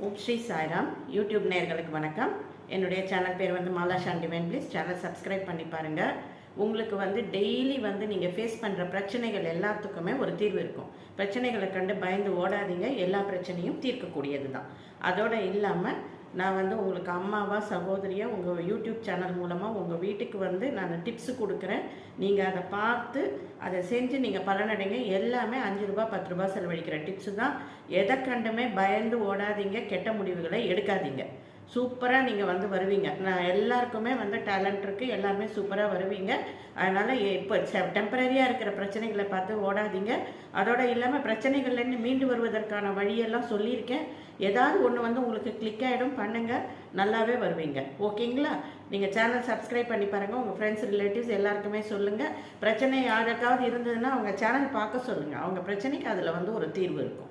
ஓம் Sri Sairam YouTube நேர்களுக்கு வணக்கம். என்னுடைய சேனல் பேர் வந்து Mala Shandivan please channel subscribe பண்ணி பாருங்கள் உங்களுக்கு வந்து டெய்லி வந்து நீங்கள் ஃபேஸ் பண்ணுற பிரச்சனைகள் எல்லாத்துக்குமே ஒரு தீர்வு இருக்கும். பிரச்சனைகளை கண்டு பயந்து ஓடாதீங்க. எல்லா பிரச்சனையும் தீர்க்கக்கூடியது தான் அதோடு இல்லாமல் நான் வந்து உங்களுக்கு அம்மாவாக சகோதரியாக உங்கள் யூடியூப் சேனல் மூலமாக உங்கள் வீட்டுக்கு வந்து நான் டிப்ஸ் கொடுக்குறேன். நீங்கள் அதை பார்த்து அதை செஞ்சு நீங்கள் பலனடைங்க. எல்லாமே அஞ்சு ரூபா பத்து ரூபா செலவழிக்கிற டிப்ஸு தான். எதை கண்டுமே பயந்து ஓடாதீங்க கெட்ட முடிவுகளை எடுக்காதீங்க. சூப்பராக நீங்கள் வந்து வருவீங்க. நான் எல்லாருக்குமே வந்து டேலண்ட் இருக்குது எல்லாருமே சூப்பராக வருவீங்க. அதனால் இப்போ டெம்பரரியாக இருக்கிற பிரச்சனைகளை பார்த்து ஓடாதீங்க. அதோட இல்லாமல் பிரச்சனைகள்லேருந்து மீண்டு வருவதற்கான வழியெல்லாம் சொல்லியிருக்கேன். ஏதாவது ஒன்று வந்து உங்களுக்கு கிளிக் ஆகிடும் பண்ணுங்கள் நல்லாவே வருவீங்க. ஓகேங்களா? நீங்கள் சேனல் சப்ஸ்கிரைப் பண்ணி பாருங்கள் உங்கள் ஃப்ரெண்ட்ஸ் ரிலேட்டிவ்ஸ் எல்லாருக்குமே சொல்லுங்கள் பிரச்சனை யாருக்காவது இருந்ததுன்னா அவங்க சேனல் பார்க்க சொல்லுங்கள் அவங்க பிரச்சனைக்கு அதில் வந்து ஒரு தீர்வு இருக்கும்.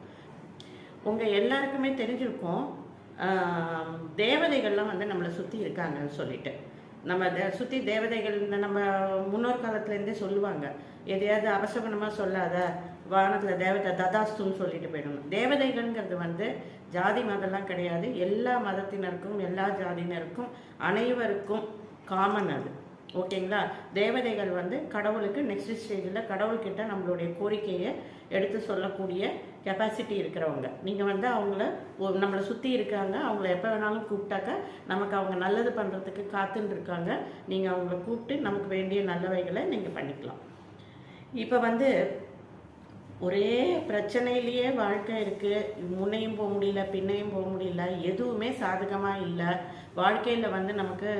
உங்கள் எல்லாருக்குமே தெரிஞ்சிருக்கும். தேவதைகள்லாம் வந்து நம்மளை சுற்றி இருக்காங்கன்னு சொல்லிட்டு. நம்ம சுற்றி தேவதைகள் இந்த நம்ம முன்னோர் காலத்துலேருந்தே சொல்லுவாங்க. எதையாவது அவசகுணமாக சொல்லாத வானத்தில் தேவதை ததாஸ்துன்னு சொல்லிட்டு போயிடணும். தேவதைகள்ங்கிறது வந்து ஜாதி மதம்லாம் கிடையாது. எல்லா மதத்தினருக்கும் எல்லா ஜாதியினருக்கும் அனைவருக்கும் காமன் அது. ஓகேங்களா? தேவதைகள் வந்து கடவுளுக்கு நெக்ஸ்ட் ஸ்டேஜில் கடவுள்கிட்ட நம்மளுடைய கோரிக்கையை எடுத்து சொல்லக்கூடிய கெப்பாசிட்டி இருக்கிறவங்க. நீங்கள் வந்து அவங்கள நம்மளை சுற்றி இருக்காங்க. அவங்கள எப்போ வேணாலும் கூப்பிட்டாக்கா நமக்கு அவங்க நல்லது பண்ணுறதுக்கு காத்துன்னு இருக்காங்க. நீங்கள் அவங்கள கூப்பிட்டு நமக்கு வேண்டிய நல்லவைகளை நீங்கள் பண்ணிக்கலாம். இப்போ வந்து ஒரே பிரச்சனையிலேயே வாழ்க்கை இருக்குது முன்னையும் போக முடியல பின்னையும் போக முடியல எதுவுமே சாதகமாக இல்லை. வாழ்க்கையில் வந்து நமக்கு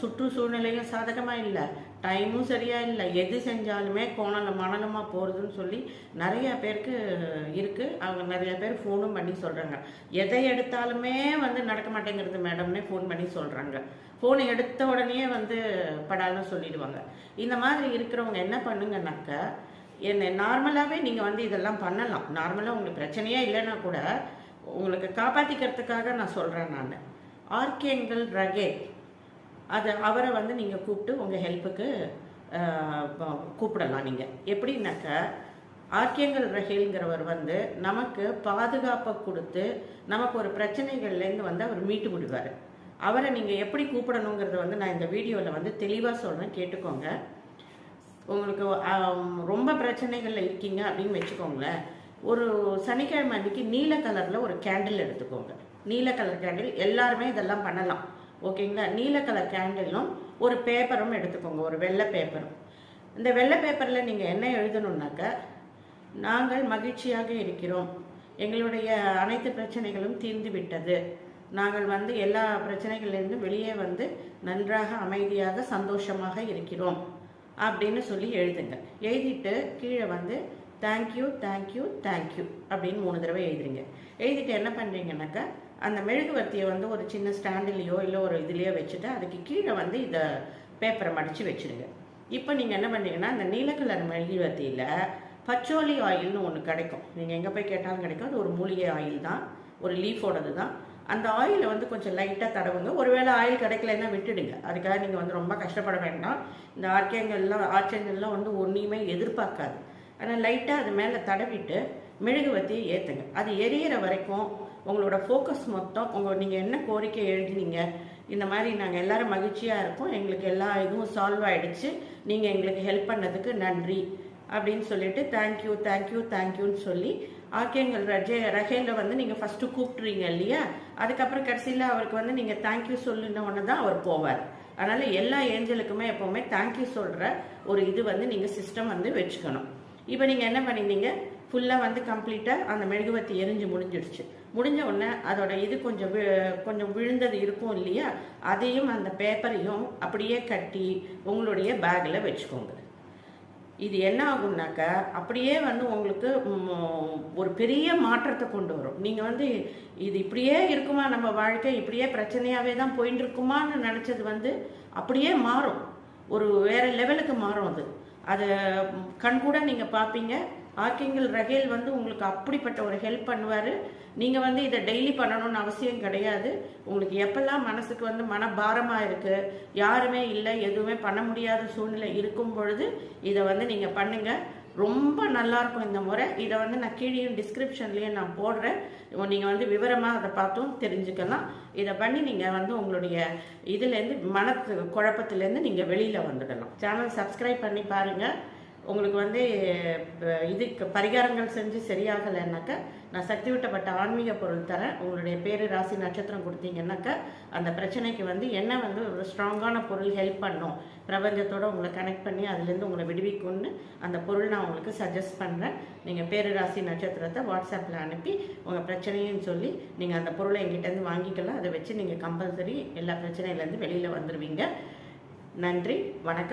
சுற்றுச்சூழ்நிலையும் சாதகமாக இல்லை. டைமும் சரியாக இல்லை. எது செஞ்சாலுமே கோணல மணலமாக போகிறதுன்னு சொல்லி நிறைய பேருக்கு இருக்குது அவங்க நிறைய பேர் ஃபோனும் பண்ணி சொல்கிறாங்க எதை எடுத்தாலுமே வந்து நடக்க மாட்டேங்கிறது மேடம்னே ஃபோன் பண்ணி சொல்கிறாங்க ஃபோன் எடுத்த உடனே வந்து படாலும் சொல்லிடுவாங்க. இந்த மாதிரி இருக்கிறவங்க என்ன பண்ணுங்கனாக்க என்ன நார்மலாகவே நீங்கள் வந்து இதெல்லாம் பண்ணலாம். நார்மலாக உங்களுக்கு பிரச்சனையே இல்லைன்னா கூட உங்களுக்கு காப்பாற்றிக்கிறதுக்காக நான் சொல்கிறேன் நான். ஆர்கேங்கல் ரகே அது அவரை வந்து நீங்கள் கூப்பிட்டு உங்கள் ஹெல்ப்புக்கு கூப்பிடலாம் நீங்கள் எப்படின்னாக்க ஆர்கேங்கல் ரஹேல்ங்கிறவர் வந்து நமக்கு பாதுகாப்பை கொடுத்து நமக்கு ஒரு பிரச்சனைகள்லேருந்து வந்து அவர் மீட்டு விடுவார். அவரை நீங்கள் எப்படி கூப்பிடணுங்கிறத வந்து நான் இந்த வீடியோவில் வந்து தெளிவாக சொல்கிறேன் கேட்டுக்கோங்க. உங்களுக்கு ரொம்ப பிரச்சனைகளில் இருக்கீங்க அப்படின்னு வச்சுக்கோங்களேன். ஒரு சனிக்கிழமை அன்னைக்கு நீல கலரில் ஒரு கேண்டில் எடுத்துக்கோங்க. நீல கலர் கேண்டில் எல்லாருமே இதெல்லாம் பண்ணலாம். ஓகேங்களா? நீல கலர் கேண்டிலும் ஒரு பேப்பரும் எடுத்துக்கோங்க ஒரு வெள்ளை பேப்பரும் இந்த வெள்ளை பேப்பரில் நீங்கள் என்ன எழுதணுன்னாக்க நாங்கள் மகிழ்ச்சியாக இருக்கிறோம். எங்களுடைய அனைத்து பிரச்சனைகளும் தீர்ந்து விட்டது. நாங்கள் வந்து எல்லா பிரச்சனைகளிலிருந்தும் வெளியே வந்து நன்றாக அமைதியாக சந்தோஷமாக இருக்கிறோம். அப்படின்னு சொல்லி எழுதுங்க. எழுதிட்டு கீழே வந்து தேங்க்யூ தேங்க்யூ தேங்க்யூ அப்படின்னு மூணு தடவை எழுதுறீங்க எழுதிட்டு என்ன பண்ணுறீங்கன்னாக்கா அந்த மெழுகுவர்த்தியை வந்து ஒரு சின்ன ஸ்டாண்டிலேயோ இல்லை ஒரு இதுலேயோ வச்சுட்டு அதுக்கு கீழே வந்து இதை பேப்பரை மடித்து வச்சுருங்க. இப்போ நீங்கள் என்ன பண்ணுறீங்கன்னா அந்த நீல கலர் மெழுகுவர்த்தியில் பச்சோலி ஆயில்னு ஒன்று கிடைக்கும். நீங்கள் எங்கே போய் கேட்டாலும் கிடைக்கும். அது ஒரு மூலிகை ஆயில் தான். ஒரு லீஃபோடது தான் அந்த ஆயிலை வந்து கொஞ்சம் லைட்டாக தடவுங்க. ஒருவேளை ஆயில் கிடைக்கலன்னா விட்டுடுங்க. அதுக்காக நீங்கள் வந்து ரொம்ப கஷ்டப்பட வேண்டாம். இந்த ஆர்க்கியங்கள்லாம் ஆர்ச்சங்கள்லாம் வந்து ஒன்றையுமே எதிர்பார்க்காது. ஆனால் லைட்டாக அது மேலே தடவிட்டு மெழுகுவர்த்தியை ஏற்றுங்க அது எரியிற வரைக்கும் உங்களோட ஃபோக்கஸ் மொத்தம் உங்கள் நீங்கள் என்ன கோரிக்கை எழுதினீங்க இந்த மாதிரி நாங்கள் எல்லாரும் மகிழ்ச்சியாக இருக்கோம். எங்களுக்கு எல்லா இதுவும் சால்வ் ஆகிடுச்சு நீங்கள் எங்களுக்கு ஹெல்ப் பண்ணதுக்கு நன்றி. அப்படின்னு சொல்லிட்டு தேங்க்யூ தேங்க்யூ தேங்க்யூன்னு சொல்லி ஆர்கேங்கல் ரஜே ரகேல வந்து நீங்கள் ஃபஸ்ட்டு கூப்பிட்றீங்க இல்லையா? அதுக்கப்புறம் கடைசியில் அவருக்கு வந்து நீங்கள் தேங்க்யூ சொல்லின உடனே தான் அவர் போவார். அதனால் எல்லா ஏஞ்சலுக்குமே எப்போவுமே தேங்க்யூ சொல்கிற ஒரு இது வந்து நீங்கள் சிஸ்டம் வந்து வச்சுக்கணும். இப்போ நீங்கள் என்ன பண்ணிருந்தீங்க ஃபுல்லாக வந்து கம்ப்ளீட்டாக அந்த மெழுகுவர்த்தி எரிஞ்சு முடிஞ்சிடுச்சு. முடிஞ்ச உடனே அதோட இது கொஞ்சம் வி- கொஞ்சம் விழுந்தது இருக்கும் இல்லையா? அதையும் அந்த பேப்பரையும் அப்படியே கட்டி உங்களுடைய பேக்கில் வச்சுக்கோங்க. இது என்ன ஆகும்னாக்கா அப்படியே வந்து உங்களுக்கு ஒரு பெரிய மாற்றத்தை கொண்டு வரும். நீங்கள் வந்து இது இப்படியே இருக்குமா நம்ம வாழ்க்கை? இப்படியே பிரச்சனையாகவே தான் போயின்னு இருக்குமான்னு நினச்சது வந்து அப்படியே மாறும். ஒரு வேறு லெவலுக்கு மாறும் அது. அதை கண்கூட நீங்கள் பார்ப்பீங்க ஆர்கிங்கல் ரகேல் வந்து உங்களுக்கு அப்படிப்பட்ட ஒரு ஹெல்ப் பண்ணுவார். நீங்கள் வந்து இதை டெய்லி பண்ணணும்னு அவசியம் கிடையாது. உங்களுக்கு எப்பெல்லாம் மனசுக்கு வந்து மனபாரமாக இருக்குது யாருமே இல்லை எதுவுமே பண்ண முடியாத சூழ்நிலை இருக்கும் பொழுது இதை வந்து நீங்கள் பண்ணுங்கள் ரொம்ப நல்லாயிருக்கும் இந்த முறை. இதை வந்து நான் கீழேயும் டிஸ்கிரிப்ஷன்லேயும் நான் போடுறேன். நீங்கள் வந்து விவரமாக அதை பார்த்தும் தெரிஞ்சுக்கலாம். இதை பண்ணி நீங்கள் வந்து உங்களுடைய இதுலேருந்து மனத்து குழப்பத்துலேருந்து நீங்கள் வெளியில் வந்துடலாம். சேனல் சப்ஸ்கிரைப் பண்ணி பாருங்கள் உங்களுக்கு வந்து அஹ், இதுக்கு பரிகாரங்கள் செஞ்சு சரியாகலைன்னாக்கா நான் சக்தி விட்டப்பட்ட ஆன்மீக பொருள் தரேன். உங்களுடைய பேர் ராசி நட்சத்திரம் கொடுத்தீங்கன்னாக்கா அந்த பிரச்சனைக்கு வந்து என்ன வந்து ஒரு ஸ்ட்ராங்கான பொருள் ஹெல்ப் பண்ணும் பிரபஞ்சத்தோடு உங்களை கனெக்ட் பண்ணி அதுலேருந்து உங்களை விடுவிக்கும்னு அந்த பொருள் நான் உங்களுக்கு சஜஸ்ட் பண்ணுறேன் நீங்கள் பேர் ராசி நட்சத்திரத்தை வாட்ஸ்அப்பில் அனுப்பி உங்கள் பிரச்சனையும் சொல்லி நீங்கள் அந்த பொருளை எங்கிட்டேருந்து வாங்கிக்கலாம். அதை வச்சு நீங்கள் கம்பல்சரி எல்லா பிரச்சனையிலேருந்து வெளியில் வந்துடுவீங்க நன்றி வணக்கம்.